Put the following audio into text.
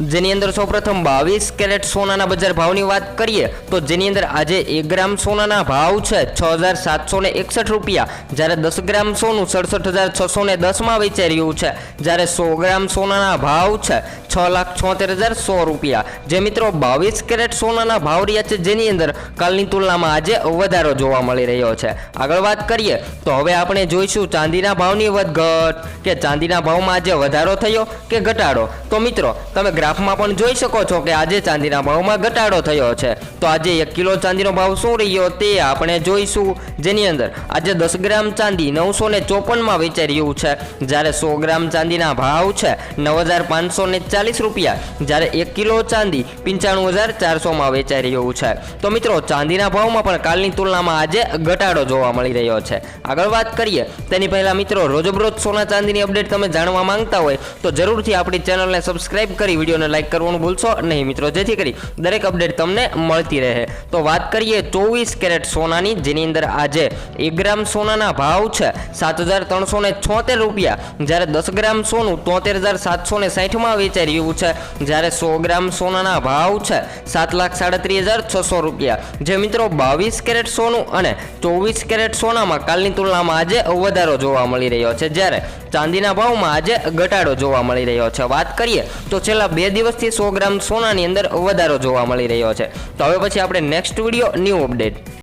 જેની અંદર સૌપ્રથમ બાવીસ કેરેટ સોનાના બજાર ભાવની વાત કરીએ, તો જેની અંદર આજે એક ગ્રામ સોનાના ભાવ છે છ હજાર સાતસો ને એકસઠ રૂપિયા. જ્યારે દસ ગ્રામ સોનું સડસઠ હજાર છસો ને દસમાં વેચાઈ રહ્યું છે. જ્યારે સો ગ્રામ સોનાના ભાવ છે છ લાખ છોતેર હજાર સો રૂપિયા. જે મિત્રો બાવીસ કેરેટ સોનાના ભાવ રહ્યા છે જેની અંદર કાલની તુલનામાં આજે વધારો જોવા મળી રહ્યો છે. આગળ વાત કરીએ, તો હવે આપણે જોઈશું ચાંદીના ભાવની વધઘટ, કે ચાંદીના ભાવમાં આજે વધારો થયો કે ઘટાડો? તો મિત્રો, તમે ગ્રાફમાં પણ જોઈ શકો છો કે આજે ચાંદીના ભાવમાં ઘટાડો થયો છે. તો આજે એક કિલો ચાંદીનો ભાવ શું રહ્યો તે આપણે જોઈશું. જેની અંદર આજે દસ ગ્રામ ચાંદી નવસો ને ચોપનમાં વેચાઈ રહ્યું છે. જ્યારે સો ગ્રામ ચાંદીના ભાવ છે નવ હજાર પાંચસો ને ચાલીસ રૂપિયા. જ્યારે એક કિલો ચાંદી પંચાણું હજાર ચારસોમાં વેચાઈ રહ્યું છે. તો મિત્રો, ચાંદીના ભાવમાં પણ કાલની તુલનામાં આજે ઘટાડો જોવા મળી રહ્યો છે. આગળ વાત કરીએ, તેની પહેલાં મિત્રો, રોજબરોજ સોના ચાંદીની અપડેટ તમે જાણવા માંગતા હોય તો જરૂરથી આપણી ચેનલને સબસ્ક્રાઇબ કરી વિડીયોને લાઇક કરવાનું ભૂલશો નહીં મિત્રો. જેથી કરી દરેક અપડેટ તમને મળતી રહે. તો વાત કરીએ ચોવીસ કેરેટ સોનાની, જેની અંદર આજે એક ગ્રામ સોનાના ભાવ છે સાત હજાર ત્રણસો ને છોતેર રૂપિયા. જ્યારે દસ ગ્રામ સોનું તોતેર હજાર સાતસો ને સાઠમાં વેચાઈ રહ્યું છે. જ્યારે સો ગ્રામ સોનાના ભાવ છે સાત લાખ સાડત્રીસ હજાર છસો રૂપિયા. જે મિત્રો બાવીસ કેરેટ સોનું અને ચોવીસ કેરેટ સોનામાં કાલની તુલનામાં આજે વધારો જોવા મળી રહ્યો છે. જ્યારે ચાંદીના ભાવમાં આજે ઘટાડો જોવા મળી રહ્યો છે. વાત કરીએ તો છેલ્લા બે દિવસથી સો ગ્રામ સોનાની અંદર વધારો જોવા મળી રહ્યો છે. તો હવે પછી આપણે નેક્સ્ટ વીડિયો ન્યૂ અપડેટ